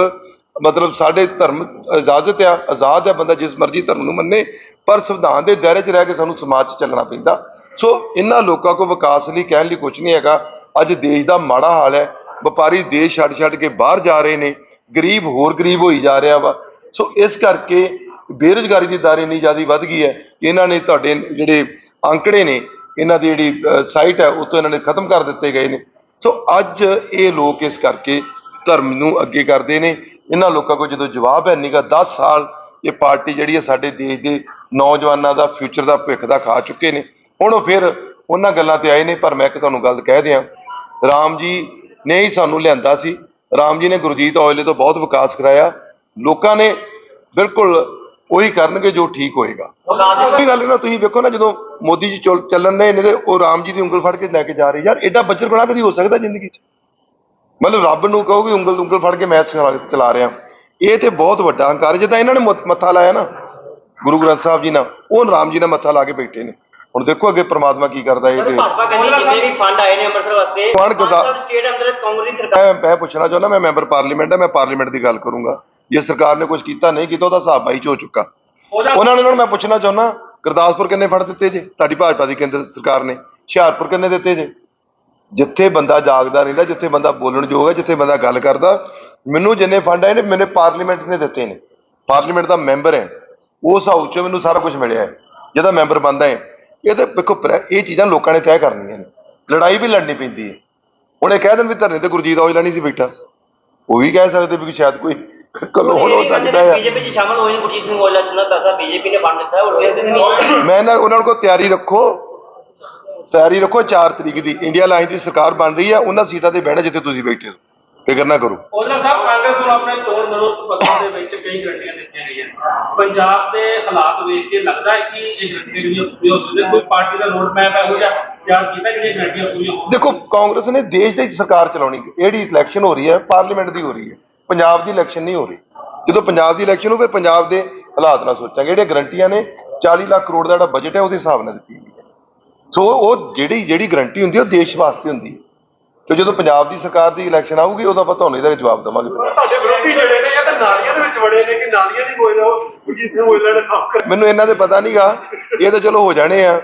ਮਤਲਬ ਸਾਡੇ ਧਰਮ ਇਜਾਜ਼ਤ ਆ, ਆਜ਼ਾਦ ਆ ਬੰਦਾ ਜਿਸ ਮਰਜ਼ੀ ਧਰਮ ਨੂੰ ਮੰਨੇ, ਪਰ ਸੰਵਿਧਾਨ ਦੇ ਦਾਇਰੇ 'ਚ ਰਹਿ ਕੇ ਸਾਨੂੰ ਸਮਾਜ 'ਚ ਚੱਲਣਾ ਪੈਂਦਾ। ਸੋ ਇਹਨਾਂ ਲੋਕਾਂ ਕੋ ਵਿਕਾਸ ਲਈ ਕਹਿਣ ਲਈ ਕੁਝ ਨਹੀਂ ਹੈਗਾ। ਅੱਜ ਦੇਸ਼ ਦਾ ਮਾੜਾ ਹਾਲ ਹੈ। ਵਪਾਰੀ ਦੇਸ਼ ਛੱਡ ਛੱਡ ਕੇ ਬਾਹਰ ਜਾ ਰਹੇ ਨੇ। ਗਰੀਬ ਹੋਰ ਗਰੀਬ ਹੋਈ ਜਾ ਰਿਹਾ ਵਾ। ਸੋ ਇਸ ਕਰਕੇ ਬੇਰੁਜ਼ਗਾਰੀ ਦੀ ਦਰ ਇੰਨੀ ਜ਼ਿਆਦਾ ਵੱਧ ਗਈ ਹੈ ਇਹਨਾਂ ਨੇ ਤੁਹਾਡੇ ਜਿਹੜੇ ਅੰਕੜੇ ਨੇ, ਇਹਨਾਂ ਦੀ ਜਿਹੜੀ ਸਾਈਟ ਹੈ, ਉਹ ਤੋਂ ਇਹਨਾਂ ਨੇ ਖਤਮ ਕਰ ਦਿੱਤੇ ਗਏ ਨੇ। ਸੋ ਅੱਜ ਇਹ ਲੋਕ ਇਸ ਕਰਕੇ ਧਰਮ ਨੂੰ ਅੱਗੇ ਕਰਦੇ ਨੇ। ਇਹਨਾਂ ਲੋਕਾਂ ਕੋਲ ਜਦੋਂ ਜਵਾਬ ਹੈ ਨਹੀਂਗਾ 10 ਸਾਲ ਇਹ ਪਾਰਟੀ ਜਿਹੜੀ ਹੈ ਸਾਡੇ ਦੇਸ਼ ਦੇ ਨੌਜਵਾਨਾਂ ਦਾ ਫਿਊਚਰ ਦਾ, ਭਵਿੱਖ ਦਾ ਖਾ ਚੁੱਕੇ ਨੇ। ਹੁਣ ਉਹ ਫਿਰ ਉਹਨਾਂ ਗੱਲਾਂ ਤੇ ਆਏ ਨੇ, ਪਰ ਮੈਂ ਇੱਕ ਤੁਹਾਨੂੰ ਗੱਲ ਕਹਿ ਦਿਆਂ। ਰਾਮ ਜੀ ਨੇ ਹੀ ਸਾਨੂੰ ਲਿਆਂਦਾ ਸੀ। ਰਾਮ ਜੀ ਨੇ ਗੁਰਜੀਤ ਔਜਲੇ ਤੋਂ ਬਹੁਤ ਵਿਕਾਸ ਕਰਾਇਆ। ਲੋਕਾਂ ਨੇ ਬਿਲਕੁਲ ਉਹੀ ਕਰਨਗੇ ਜੋ ਠੀਕ ਹੋਏਗਾ। ਕੋਈ ਗੱਲ ਨਾ ਤੁਸੀਂ ਵੇਖੋ ਨਾ ਜਦੋਂ ਮੋਦੀ ਜੀ ਚੁਲ- ਚੱਲਣ ਨੇ ਇਹਨੇ ਤੇ ਉਹ ਰਾਮ ਜੀ ਦੀ ਉਂਗਲ ਫੜ ਕੇ ਲੈ ਕੇ ਜਾ ਰਹੇ। ਯਾਰ ਐਡਾ ਬੱਜਰ ਬਣਾ ਕਦੀ ਹੋ ਸਕਦਾ ਜ਼ਿੰਦਗੀ 'ਚ? ਮਤਲਬ ਰੱਬ ਨੂੰ ਕਹੋਗੇ ਉਂਗਲ ਉਂਗਲ ਫੜ ਕੇ ਮੈਂ ਚਲਾ ਰਿਹਾ। ਇਹ ਤੇ ਬਹੁਤ ਵੱਡਾ ਹੰਕਾਰ। ਜਿੱਦਾਂ ਇਹਨਾਂ ਨੇ ਮੱਥਾ ਲਾਇਆ ਨਾ ਗੁਰੂ ਗ੍ਰੰਥ ਸਾਹਿਬ ਜੀ ਨਾਲ ਉਹ ਰਾਮ ਜੀ ਨਾਲ ਮੱਥਾ ਲਾ ਕੇ ਬੈਠੇ ਨੇ। ਹੁਣ ਦੇਖੋ ਅੱਗੇ ਪ੍ਰਮਾਤਮਾ ਕੀ ਕਰਦਾ ਇਹ ਤੇ ਭਾਜਪਾ ਕਹਿੰਦੀ ਜਿੰਨੇ ਵੀ ਫੰਡ ਆਏ ਨੇ ਅੰਮ੍ਰਿਤਸਰ ਵਾਸਤੇ। ਫੰਡ ਕਿੱਦਾਂ- ਸਟੇਟ ਅੰਦਰ ਕਾਂਗਰਸ ਦੀ ਸਰਕਾਰ ਮੈਂ ਮੈਂ ਪੁੱਛਣਾ ਚਾਹੁੰਦਾ ਮੈਂ ਮੈਂਬਰ ਪਾਰਲੀਮੈਂਟ ਹਾਂ ਮੈਂ ਪਾਰਲੀਮੈਂਟ ਦੀ ਗੱਲ ਕਰੂੰਗਾ। ਜੇ ਸਰਕਾਰ ਨੇ ਕੁਝ ਕੀਤਾ ਨਹੀਂ ਕੀਤਾ ਉਹਦਾ ਹਿਸਾਬ ਬਾਈ ਚ ਹੋ ਚੁੱਕਾ। ਉਹਨਾਂ ਨੇ ਉਹਨਾਂ ਨੂੰ ਮੈਂ ਪੁੱਛਣਾ ਚਾਹੁੰਦਾ ਗੁਰਦਾਸਪੁਰ ਕਿੰਨੇ ਫੜ ਦਿੱਤੇ ਜੇ? ਤੁਹਾਡੀ ਭਾਜਪਾ ਦੀ ਕੇਂਦਰ ਸਰਕਾਰ ਨੇ। ਹੁਸ਼ਿਆਰਪੁਰ ਕਿੰਨੇ ਦਿੱਤੇ ਜੇ? ਜਿੱਥੇ ਬੰਦਾ ਜਾਗਦਾ ਰਹਿੰਦਾ ਜਿੱਥੇ ਬੰਦਾ ਬੋਲਣ ਯੋਗ ਹੈ ਜਿੱਥੇ ਬੰਦਾ ਗੱਲ ਕਰਦਾ ਮੈਨੂੰ ਜਿੰਨੇ ਫੰਡ ਆਏ ਨੇ ਮੈਨੇ ਪਾਰਲੀਮੈਂਟ ਨੇ ਦਿੱਤੇ ਨੇ। ਪਾਰਲੀਮੈਂਟ ਦਾ ਮੈਂਬਰ ਹੈ। ਉਸ ਹਾਊਸ 'ਚ ਮੈਨੂੰ ਸਾਰਾ ਕੁਝ ਮਿਲਿਆ ਹੈ। ਜਿਹਦਾ ਮੈਂਬਰ ਬਣਦਾ ਹੈ। ਇਹ ਤੇ ਵੇਖੋ ਪ੍ਰ- ਇਹ ਚੀਜ਼ਾਂ ਲੋਕਾਂ ਨੇ ਤੈਅ ਕਰਨੀਆਂ ਨੇ। ਲੜਾਈ ਵੀ ਲੜਨੀ ਪੈਂਦੀ ਹੈ। ਹੁਣ ਇਹ ਕਹਿ ਦੇਣ ਵੀ ਧਰਨੇ ਤੇ ਗੁਰਜੀਤ ਔਜਲਾ ਨਹੀਂ ਸੀ ਬੈਠਾ। ਉਹ ਵੀ ਕਹਿ ਸਕਦੇ ਵੀ ਸ਼ਾਇਦ ਕੋਈ ਕਲੋਲ ਹੋ ਸਕਦਾ ਹੈ। ਬੀਜੇਪੀ ਚ ਸ਼ਾਮਲ ਹੋਏ ਨੇ ਗੁਰਜੀਤ ਸਿੰਘ ਔਜਲਾ ਜਿੰਨਾ ਪੈਸਾ ਬੀਜੇਪੀ ਨੇ ਵੰਡ ਦਿੱਤਾ ਹੈ ਉਹ ਵੇਚਦੇ ਨਹੀਂ ਮੈਂ ਨਾ ਉਹਨਾਂ ਕੋਲ ਤਿਆਰੀ ਰੱਖੋ। ਤਿਆਰੀ ਰੱਖੋ 4 ਤਰੀਕ ਦੀ। ਇੰਡੀਆ ਲਾਈਨ ਦੀ ਸਰਕਾਰ ਬਣ ਰਹੀ ਹੈ ਉਹਨਾਂ ਸੀਟਾਂ ਤੇ ਬਹਿਣਾ ਜਿੱਥੇ ਤੁਸੀਂ ਬੈਠੇ ਹੋ। ਫਿਕਰ ਨਾ ਕਰੋ। ਔਜਲਾ ਸਾਹਿਬ ਕਾਂਗਰਸ ਨੂੰ ਆਪਣੇ ਤੋੜ ਮਰੋੜ ਪੱਤਰਾਂ ਦੇ ਵਿੱਚ ਕਈ ਗਰੰਟੀਆਂ ਦਿੱਤੀਆਂ ਗਈਆਂ। ਪੰਜਾਬ ਦੇ ਹਾਲਾਤ ਵੇਖ ਕੇ ਲੱਗਦਾ ਹੈ ਕਿ ਇਹ ਗਰੰਟੀਆਂ ਜਿਹੜੀਆਂ ਪੂਰੀਆਂ ਹੋ ਕੋਈ ਪਾਰਟੀ ਦਾ ਰੋਡ ਮੈਪ ਇਹੋ ਜਿਹਾ ਤਿਆਰ ਕੀਤਾ ਜਿਹੜੀਆਂ ਗਰੰਟੀਆਂ ਪੂਰੀਆਂ ਦੇਖੋ ਕਾਂਗਰਸ ਨੇ ਦੇਸ਼ ਦੀ ਸਰਕਾਰ ਚਲਾਉਣੀ। ਜਿਹੜੀ ਇਲੈਕਸ਼ਨ ਹੋ ਰਹੀ ਹੈ ਪਾਰਲੀਮੈਂਟ ਦੀ ਹੋ ਰਹੀ ਹੈ। ਪੰਜਾਬ ਦੀ ਇਲੈਕਸ਼ਨ ਨਹੀਂ ਹੋ ਰਹੀ। ਜਦੋਂ ਪੰਜਾਬ ਦੀ ਇਲੈਕਸ਼ਨ ਹੋ ਫਿਰ ਪੰਜਾਬ ਦੇ ਹਾਲਾਤ ਨਾਲ ਸੋਚਾਂਗੇ। ਜਿਹੜੀਆਂ ਗਰੰਟੀਆਂ ਨੇ 40 ਲੱਖ ਕਰੋੜ ਦਾ ਜਿਹੜਾ ਬਜਟ ਹੈ ਉਹਦੇ ਹਿਸਾਬ ਨਾਲ ਦਿੱਤੀ ਗਈ ਹੈ। ਸੋ ਉਹ ਜਿਹੜੀ ਜਿਹੜੀ ਗਰੰਟੀ ਹੁੰਦੀ ਹੈ ਉਹ ਦੇਸ਼ ਵਾਸਤੇ ਹੁੰਦੀ ਹੈ। ਤੇ ਜਦੋਂ ਪੰਜਾਬ ਦੀ ਸਰਕਾਰ ਦੀ ਇਲੈਕਸ਼ਨ ਆਊਗੀ ਉਦੋਂ ਆਪਾਂ ਤੁਹਾਨੂੰ ਇਹਦਾ ਜਵਾਬ ਦੇਵਾਂਗੇ। ਤੁਹਾਡੇ ਵਿਰੋਧੀ ਜਿਹੜੇ ਨੇ ਇਹ ਤਾਂ ਨਾਲੀਆਂ ਦੇ ਵਿੱਚ ਵੜੇ ਨੇ ਕਿ ਨਾਲੀਆਂ ਨਹੀਂ ਕੋਈ ਨਾ ਗੁਰਜੀਤ ਸਿੰਘ ਔਜਲਾ ਨੇ ਸਾਫ਼ ਕਰ ਮੈਨੂੰ ਇਹਨਾਂ ਦੇ ਪਤਾ ਨਹੀਂਗਾ ਇਹ ਤਾਂ ਚਲੋ ਹੋ ਜਾਣੇ ਆ।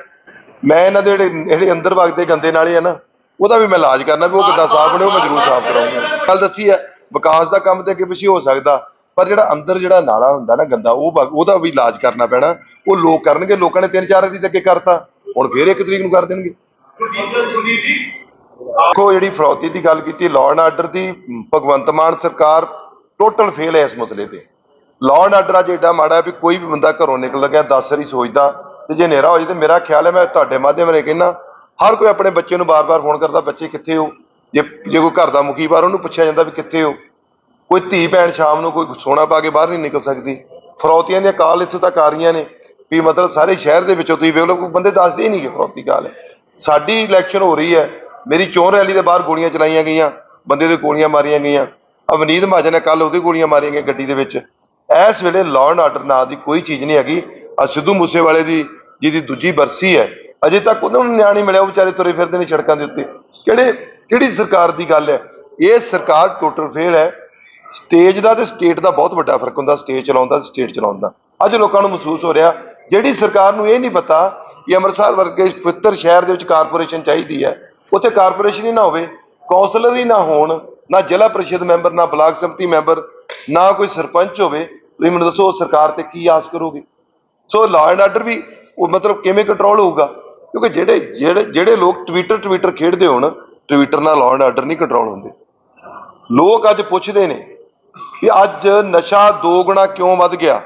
ਮੈਂ ਇਹਨਾਂ ਦੇ ਜਿਹੜੇ ਜਿਹੜੇ ਅੰਦਰ ਵਗਦੇ ਗੰਦੇ ਨਾਲੇ ਆ ਨਾ ਉਹਦਾ ਵੀ ਮੈਂ ਇਲਾਜ ਕਰਨਾ ਵੀ ਉਹ ਕਿੱਦਾਂ ਸਾਫ਼ ਬਣੇ ਉਹ ਮੈਂ ਜ਼ਰੂਰ ਸਾਫ਼ ਕਰਾਉਂਗਾ। ਗੱਲ ਦੱਸੀ ਹੈ ਵਿਕਾਸ ਦਾ ਕੰਮ ਤੇ ਅੱਗੇ ਪਿੱਛੇ ਹੋ ਸਕਦਾ ਪਰ ਜਿਹੜਾ ਅੰਦਰ ਜਿਹੜਾ ਨਾਲਾ ਹੁੰਦਾ ਨਾ ਗੰਦਾ ਉਹ ਉਹਦਾ ਵੀ ਇਲਾਜ ਕਰਨਾ ਪੈਣਾ। ਉਹ ਲੋਕ ਕਰਨਗੇ ਲੋਕਾਂ ਨੇ ਤਿੰਨ ਚਾਰ ਵਾਰੀ ਤੇ ਅੱਗੇ ਕਰਤਾ ਹੁਣ ਫੇਰ ਇੱਕ ਤਰੀਕ ਨੂੰ ਕਰ ਦੇਣਗੇ। ਗੁਰਜੀਤ ਦੇਖੋ ਜਿਹੜੀ ਫਰੌਤੀ ਦੀ ਗੱਲ ਕੀਤੀ ਲਾਅ ਐਂਡ ਆਰਡਰ ਦੀ, ਭਗਵੰਤ ਮਾਨ ਸਰਕਾਰ ਟੋਟਲ ਫੇਲ ਹੈ ਇਸ ਮਸਲੇ ਤੇ। ਲਾਅ ਐਂਡ ਆਰਡਰ ਅੱਜ ਏਡਾ ਮਾੜਾ ਵੀ ਕੋਈ ਵੀ ਬੰਦਾ ਘਰੋਂ ਨਿਕਲ ਗਿਆ 10 ਵਾਰੀ ਸੋਚਦਾ, ਤੇ ਜੇ ਹਨੇਰਾ ਹੋ ਜੇ ਤੇ ਮੇਰਾ ਖਿਆਲ ਹੈ ਮੈਂ ਤੁਹਾਡੇ ਮਾਧਿਅਮ ਨਾਲ ਕਹਿੰਦਾ, ਹਰ ਕੋਈ ਆਪਣੇ ਬੱਚੇ ਨੂੰ ਬਾਰ-ਬਾਰ ਫੋਨ ਕਰਦਾ, ਬੱਚੇ ਕਿੱਥੇ ਹੋ? ਜੇ ਜੇ ਕੋਈ ਘਰ ਦਾ ਮੁਖੀ ਬਾਹਰ, ਉਹਨੂੰ ਪੁੱਛਿਆ ਜਾਂਦਾ ਵੀ ਕਿੱਥੇ ਹੋ? ਕੋਈ ਧੀ ਭੈਣ ਸ਼ਾਮ ਨੂੰ ਕੋਈ ਸੋਨਾ ਪਾ ਕੇ ਬਾਹਰ ਨਹੀਂ ਨਿਕਲ ਸਕਦੀ। ਫਰੌਤੀਆਂ ਦੀਆਂ ਕਾਲ ਇੱਥੋਂ ਤੱਕ ਆ ਰਹੀਆਂ ਨੇ ਵੀ ਮਤਲਬ ਸਾਰੇ ਸ਼ਹਿਰ ਦੇ ਵਿੱਚੋਂ ਤੁਸੀਂ ਵੇਖ ਲਓ, ਕੋਈ ਬੰਦੇ ਦੱਸਦੇ ਹੀ ਨਹੀਂ ਕਿ ਫਰੌਤੀ ਕਾਲ ਹੈ। ਸਾਡੀ ਇਲੈਕਸ਼ਨ ਹੋ ਰਹੀ ਹੈ ਮੇਰੀ ਚੋਣ ਰੈਲੀ ਦੇ ਬਾਹਰ ਗੋਲੀਆਂ ਚਲਾਈਆਂ ਗਈਆਂ, ਬੰਦੇ ਦੇ ਗੋਲੀਆਂ ਮਾਰੀਆਂ ਗਈਆਂ। ਅਵਨੀਤ ਮਹਾਜਨ ਨੇ ਕੱਲ ਉਹਦੇ ਗੋਲੀਆਂ ਮਾਰੀਆਂ ਗਈਆਂ ਗੱਡੀ ਦੇ ਵਿੱਚ। ਇਸ ਵੇਲੇ ਲਾਅ ਐਂਡ ਆਰਡਰ ਨਾਂ ਦੀ ਕੋਈ ਚੀਜ਼ ਨਹੀਂ ਹੈਗੀ। ਆ ਸਿੱਧੂ ਮੂਸੇਵਾਲੇ ਦੀ, ਜਿਹਦੀ ਦੂਜੀ ਬਰਸੀ ਹੈ। ਅਜੇ ਤੱਕ ਉਹਨਾਂ ਨੂੰ ਨਿਆਂ ਨਹੀਂ ਮਿਲਿਆ, ਉਹ ਵਿਚਾਰੇ ਤੁਰੇ ਫਿਰਦੇ ਨੇ ਸੜਕਾਂ ਦੇ ਉੱਤੇ। ਕਿਹੜੇ, ਕਿਹੜੀ ਸਰਕਾਰ ਦੀ ਗੱਲ ਹੈ? ਇਹ ਸਰਕਾਰ ਟੋਟਲ ਫੇਲ ਹੈ। ਸਟੇਜ ਦਾ ਤੇ ਸਟੇਟ ਦਾ ਬਹੁਤ ਵੱਡਾ ਫ਼ਰਕ ਹੁੰਦਾ, ਸਟੇਜ ਚਲਾਉਂਦਾ ਤੇ ਸਟੇਟ ਚਲਾਉਂਦਾ ਅੱਜ ਲੋਕਾਂ ਨੂੰ ਮਹਿਸੂਸ ਹੋ ਰਿਹਾ, ਜਿਹੜੀ ਸਰਕਾਰ ਨੂੰ ਇਹ ਨਹੀਂ ਪਤਾ ਕਿ ਅੰਮ੍ਰਿਤਸਰ ਵਰਗੇ ਪਵਿੱਤਰ ਸ਼ਹਿਰ ਦੇ ਵਿੱਚ ਕਾਰਪੋਰੇਸ਼ਨ ਚਾਹੀਦੀ ਹੈ ਉੱਥੇ ਕਾਰਪੋਰੇਸ਼ਨ ਹੀ ਨਾ ਹੋਵੇ, ਕੌਂਸਲਰ ਹੀ ਨਾ ਹੋਣ, ਨਾ ਜ਼ਿਲ੍ਹਾ ਪ੍ਰੀਸ਼ਦ ਮੈਂਬਰ, ਨਾ ਬਲਾਕ ਸੰਮਤੀ ਮੈਂਬਰ, ਨਾ ਕੋਈ ਸਰਪੰਚ ਹੋਵੇ, ਤੁਸੀਂ ਮੈਨੂੰ ਦੱਸੋ ਸਰਕਾਰ ਤੇ ਕੀ ਆਸ ਕਰੋਗੇ? ਸੋ ਲਾਅ ਐਂਡ ਆਰਡਰ ਵੀ ਉਹ ਮਤਲਬ ਕਿਵੇਂ ਕੰਟਰੋਲ ਹੋਊਗਾ? ਕਿਉਂਕਿ ਜਿਹੜੇ ਜਿਹੜੇ ਜਿਹੜੇ ਲੋਕ ਟਵਿੱਟਰ ਟਵਿੱਟਰ ਖੇਡਦੇ ਹੋਣ ਟਵਿੱਟਰ ਨਾਲ ਲਾਅ ਐਂਡ ਆਰਡਰ ਨਹੀਂ ਕੰਟਰੋਲ ਹੁੰਦੇ। ਲੋਕ ਅੱਜ ਪੁੱਛਦੇ ਨੇ ਕਿ ਅੱਜ ਨਸ਼ਾ ਦੋ ਗੁਣਾ ਕਿਉਂ ਵੱਧ ਗਿਆ?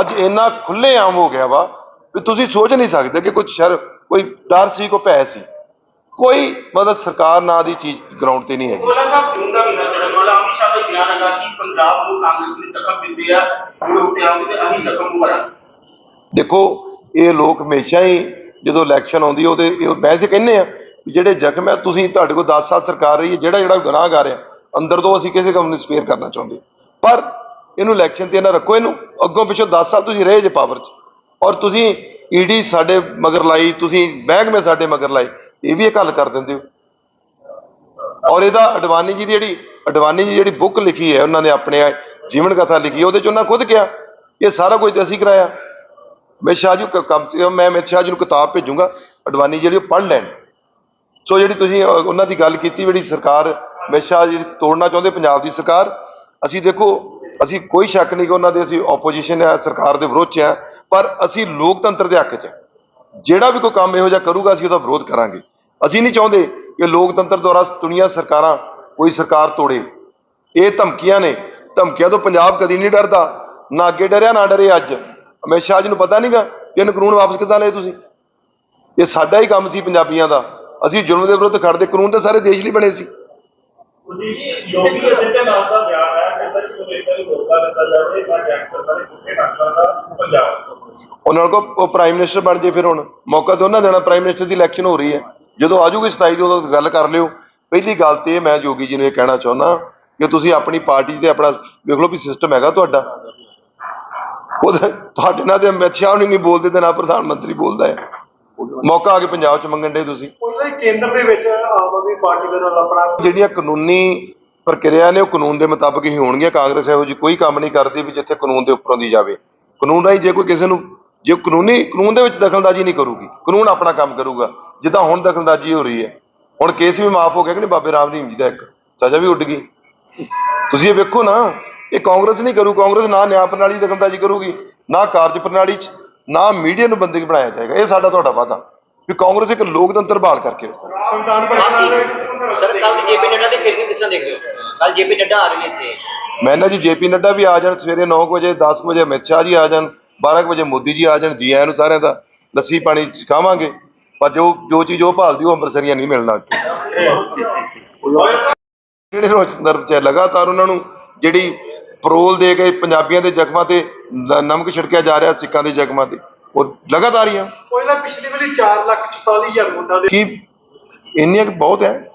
ਅੱਜ ਇੰਨਾ ਖੁੱਲੇ ਆਮ ਹੋ ਗਿਆ ਵਾ ਵੀ ਤੁਸੀਂ ਸੋਚ ਨਹੀਂ ਸਕਦੇ ਕਿ ਕੋਈ ਸ਼ਰ, ਕੋਈ ਡਰ ਸੀ, ਕੋਈ ਭੈ ਸੀ। ਕੋਈ ਮਤਲਬ ਸਰਕਾਰ ਨਾਂ ਦੀ ਚੀਜ਼ ਗਰਾਊਂਡ ਤੇ ਨਹੀਂ ਹੈਗੀ। ਗੋਲਾ ਸਾਹਿਬ ਜੂਨ ਦਾ ਮਹੀਨਾ ਚੜਨ ਵਾਲਾ ਅਮਿਤ ਸ਼ਾਹ ਦਾ ਬਿਆਨ ਹੈਗਾ ਕਿ ਪੰਜਾਬ ਨੂੰ ਕਾਂਗਰਸ ਨੇ ਜ਼ਖਮ ਦਿੱਤੇ ਆ ਹੁਣ ਉੱਤੇ ਆਉਂਦੇ ਤੇ ਅਸੀਂ ਜ਼ਖਮ ਭਰਾਂ ਦੇਖੋ ਇਹ ਲੋਕ ਹਮੇਸ਼ਾ ਹੀ ਜਦੋਂ ਇਲੈਕਸ਼ਨ ਆਉਂਦੀ ਹੈ ਉਹਦੇ ਇਹ ਮੈਂ ਤੇ ਕਹਿੰਨੇ ਆ ਵੀ ਜਿਹੜੇ ਜ਼ਖਮ ਹੈ ਤੁਸੀਂ ਤੁਹਾਡੇ ਕੋਲ 10 ਸਾਲ ਸਰਕਾਰ ਰਹੀ ਹੈ ਜਿਹੜਾ ਜਿਹੜਾ ਗੁਨਾਹ ਕਰ ਰਿਹਾ ਅੰਦਰ ਤੋਂ ਅਸੀਂ ਕਿਸੇ ਕੰਮ ਨੂੰ ਸਪੇਅਰ ਕਰਨਾ ਚਾਹੁੰਦੇ। ਪਰ ਇਹਨੂੰ ਇਲੈਕਸ਼ਨ ਤੇ ਨਾ ਰੱਖੋ ਇਹਨੂੰ ਅੱਗੋਂ ਪਿੱਛੋਂ 10 ਸਾਲ ਤੁਸੀਂ ਰਹੇ ਜੇ ਪਾਵਰ 'ਚ। ਔਰ ਤੁਸੀਂ ਈਡੀ ਸਾਡੇ ਮਗਰ ਲਾਈ ਤੁਸੀਂ ਮਹਿਕਮੇ ਸਾਡੇ ਮਗਰ ਲਾਏ ਇਹ ਵੀ ਇੱਕ ਹੱਲ ਕਰ ਦਿੰਦੇ ਹੋ। ਔਰ ਇਹਦਾ ਅਡਵਾਨੀ ਜੀ ਦੀ ਜਿਹੜੀ, ਅਡਵਾਨੀ ਜੀ ਜਿਹੜੀ ਬੁੱਕ ਲਿਖੀ ਹੈ, ਉਹਨਾਂ ਨੇ ਆਪਣੇ ਜੀਵਨ ਕਥਾ ਲਿਖੀ ਹੈ, ਉਹਦੇ 'ਚ ਉਹਨਾਂ ਖੁਦ ਕਿਹਾ, ਇਹ ਸਾਰਾ ਕੁਝ ਤੇ ਅਸੀਂ ਕਰਾਇਆ। ਮੈਂ ਸ਼ਾਹ ਜੀ ਕਮ ਸੇ ਕਮ ਮੈਂ ਅਮਿਤ ਸ਼ਾਹ ਜੀ ਨੂੰ ਕਿਤਾਬ ਭੇਜੂੰਗਾ, ਅਡਵਾਨੀ ਜਿਹੜੀ ਉਹ ਪੜ੍ਹ ਲੈਣ। ਸੋ ਜਿਹੜੀ ਤੁਸੀਂ ਉਹਨਾਂ ਦੀ ਗੱਲ ਕੀਤੀ, ਜਿਹੜੀ ਸਰਕਾਰ ਅਮਿਤ ਸ਼ਾਹ ਜਿਹੜੀ ਤੋੜਨਾ ਚਾਹੁੰਦੇ, ਪੰਜਾਬ ਦੀ ਸਰਕਾਰ, ਅਸੀਂ ਦੇਖੋ, ਅਸੀਂ ਕੋਈ ਸ਼ੱਕ ਨਹੀਂ ਕਿ ਉਹਨਾਂ ਦੇ ਅਸੀਂ ਆਪੋਜੀਸ਼ਨ ਹੈ ਸਰਕਾਰ ਦੇ ਵਿਰੋਧ 'ਚ ਆ, ਪਰ ਅਸੀਂ ਲੋਕਤੰਤਰ ਦੇ ਹੱਕ 'ਚ ਜਿਹੜਾ ਵੀ ਕੋਈ ਕੰਮ ਇਹੋ ਜਿਹਾ ਕਰੂਗਾ, ਅਸੀਂ ਉਹਦਾ ਵਿਰੋਧ ਕਰਾਂਗੇ। ਅਸੀਂ ਨਹੀਂ ਚਾਹੁੰਦੇ ਕਿ ਲੋਕਤੰਤਰ ਦੁਆਰਾ ਚੁਣੀਆਂ ਸਰਕਾਰਾਂ, ਕੋਈ ਸਰਕਾਰ ਤੋੜੇ। ਇਹ ਧਮਕੀਆਂ ਨੇ। ਧਮਕੀਆਂ ਤੋਂ ਪੰਜਾਬ ਕਦੀ ਨਹੀਂ ਡਰਦਾ। ਨਾ ਅੱਗੇ ਡਰਿਆ, ਨਾ ਡਰੇ ਅੱਜ। ਅਮਿਤ ਸ਼ਾਹ ਜੀ ਨੂੰ ਪਤਾ ਨਹੀਂਗਾ ਤਿੰਨ ਕਾਨੂੰਨ ਵਾਪਸ ਕਿੱਦਾਂ ਲਏ ਤੁਸੀਂ? ਇਹ ਸਾਡਾ ਹੀ ਕੰਮ ਸੀ ਪੰਜਾਬੀਆਂ ਦਾ। ਅਸੀਂ ਜ਼ੁਲਮ ਦੇ ਵਿਰੁੱਧ ਖੜਦੇ ਕਾਨੂੰਨ ਤਾਂ ਸਾਰੇ ਦੇਸ਼ ਲਈ ਬਣੇ ਸੀ। ਯੋਗੀ ਆਦਿੱਤਿਆਨਾਥ ਦਾ ਬਿਆਨ ਦਾ ਪੁੱਛੇ ਉਹਨਾਂ ਕੋਲ ਉਹ ਪ੍ਰਾਈਮ ਮਿਨਿਸਟਰ ਬਣ ਜੇ ਫਿਰ ਹੁਣ। ਮੌਕਾ ਤਾਂ ਉਹਨਾਂ ਦੇਣਾ ਪ੍ਰਾਈਮ ਮਿਨਿਸਟਰ ਦੀ ਇਲੈਕਸ਼ਨ ਹੋ ਰਹੀ ਹੈ। ਜਦੋਂ ਆਜੂਗੀ 27 ਦੀ ਉਦੋਂ ਗੱਲ ਕਰ ਲਿਓ। ਪਹਿਲੀ ਗੱਲ ਤੇ ਇਹ ਮੈਂ ਜੋਗੀ ਜੀ ਨੂੰ ਇਹ ਕਹਿਣਾ ਚਾਹੁੰਦਾ ਕਿ ਤੁਸੀਂ ਆਪਣੀ ਪਾਰਟੀ ਤੇ ਆਪਣਾ ਵੇਖ ਲਓ ਵੀ ਸਿਸਟਮ ਹੈਗਾ ਤੁਹਾਡਾ। ਉਹਦੇ ਤੁਹਾਡੇ ਨਾਲ ਤੇ ਅਮਿਤ ਸ਼ਾਹ ਨਹੀਂ ਬੋਲਦੇ ਤੇ ਨਾ ਪ੍ਰਧਾਨ ਮੰਤਰੀ ਬੋਲਦਾ ਹੈ। ਮੌਕਾ ਆ ਕੇ ਪੰਜਾਬ 'ਚ ਮੰਗਣ ਦੇ ਤੁਸੀਂ। ਕੇਂਦਰ ਦੇ ਵਿੱਚ ਆਮ ਆਦਮੀ ਪਾਰਟੀ ਦੇ ਨਾਲ ਆਪਣਾ ਜਿਹੜੀਆਂ ਕਾਨੂੰਨੀ ਪ੍ਰਕਿਰਿਆ ਨੇ ਉਹ ਕਾਨੂੰਨ ਦੇ ਮੁਤਾਬਕ ਹੀ ਹੋਣਗੀਆਂ। ਕਾਂਗਰਸ ਇਹੋ ਜਿਹੀ ਕੋਈ ਕੰਮ ਨਹੀਂ ਕਰਦੀ ਵੀ ਜਿੱਥੇ ਕਾਨੂੰਨ ਦੇ ਉੱਪਰੋਂ ਦੀ ਜਾਵੇ। ਕਾਨੂੰਨ ਰਾਹੀਂ ਜੇ ਕੋਈ ਕਿਸੇ ਨੂੰ ਜੇ ਕਾਨੂੰਨੀ ਕਾਨੂੰਨ ਦੇ ਵਿੱਚ ਦਖਲਅੰਦਾਜ਼ੀ ਨਹੀਂ ਕਰੂਗੀ, ਕਾਨੂੰਨ ਆਪਣਾ ਕੰਮ ਕਰੂਗਾ। ਜਿੱਦਾਂ ਹੁਣ ਦਖਲਅੰਦਾਜ਼ੀ ਹੋ ਰਹੀ ਹੈ। ਹੁਣ ਕੇਸ ਵੀ ਮਾਫ ਹੋ ਗਿਆ ਕਿ ਨਹੀਂ? ਬਾਬੇ ਰਾਮ ਰਹੀਮ ਜੀ ਦਾ ਇੱਕ ਸਜ਼ਾ ਵੀ ਉੱਡ ਗਈ। ਤੁਸੀਂ ਇਹ ਵੇਖੋ ਨਾ, ਇਹ ਕਾਂਗਰਸ ਨਹੀਂ ਕਰੂ। ਕਾਂਗਰਸ ਨਾ ਨਿਆਂ ਪ੍ਰਣਾਲੀ ਦੀ ਦਖਲਅੰਦਾਜ਼ੀ ਕਰੂਗੀ, ਨਾ ਕਾਰਜ ਪ੍ਰਣਾਲੀ 'ਚ, ਨਾ ਮੀਡੀਆ ਨੂੰ ਬੰਦਗੀ ਬਣਾਇਆ ਜਾਏਗਾ। ਇਹ ਸਾਡਾ ਤੁਹਾਡਾ ਵਾਅਦਾ। ਵੀ ਕਾਂਗਰਸ ਇੱਕ ਲੋਕਤੰਤਰ ਬਹਾਲ ਕਰਕੇ ਰੱਖੋ। ਸੰਵਿਧਾਨ ਬਣਾ ਸਰ ਕੱਲ ਜੇਪੀ ਨੱਡਾ ਦੀ ਫਿਰ ਵੀ ਕਿਸ ਤਰ੍ਹਾਂ ਦੇਖ ਰਹੇ ਹੋ? ਕੱਲ ਜੇਪੀ ਨੱਡਾ ਆ ਰਹੇ ਨੇ ਇੱਥੇ। ਮੈਂ ਨਾ ਜੀ ਜੇਪੀ ਨੱਡਾ ਵੀ ਆ ਜਾਣ ਸਵੇਰੇ 9 ਵਜੇ 10 ਵਜੇ ਅਮਿਤ ਸ਼ਾਹ ਜੀ ਆ ਜਾਣ 12 ਕੁ ਵਜੇ ਮੋਦੀ ਜੀ ਆ ਜਾਣ ਜੀ ਆਇਆਂ ਨੂੰ ਸਾਰਿਆਂ ਦਾ ਲੱਸੀ ਪਾਣੀ ਛਕਾਵਾਂਗੇ ਪਰ ਜੋ ਜੋ ਚੀਜ਼ ਉਹ ਭਾਲਦੀ ਉਹ ਅੰਮ੍ਰਿਤਸਰੀਆਂ ਨਹੀਂ ਮਿਲਣਾ ਜਿਹੜੇ ਰੋਜ਼ ਸੰਦਰਭ ਚ ਲਗਾਤਾਰ ਉਹਨਾਂ ਨੂੰ ਜਿਹੜੀ ਪਰੋਲ ਦੇ ਕੇ ਪੰਜਾਬੀਆਂ ਦੇ ਜ਼ਖਮਾਂ ਤੇ ਨਮਕ ਛਿੜਕਿਆ ਜਾ ਰਿਹਾ ਸਿੱਖਾਂ ਦੇ ਜ਼ਖਮਾਂ ਤੇ। ਉਹ ਲਗਾਤਾਰ ਹੀ ਆ। ਪਹਿਲਾਂ ਪਿਛਲੀ ਵਾਰੀ 4 ਲੱਖ 44 ਹਜ਼ਾਰ ਵੋਟਾਂ ਦੇ ਕੀ ਇੰਨੀਆਂ ਕੁ ਬਹੁਤ ਹੈ।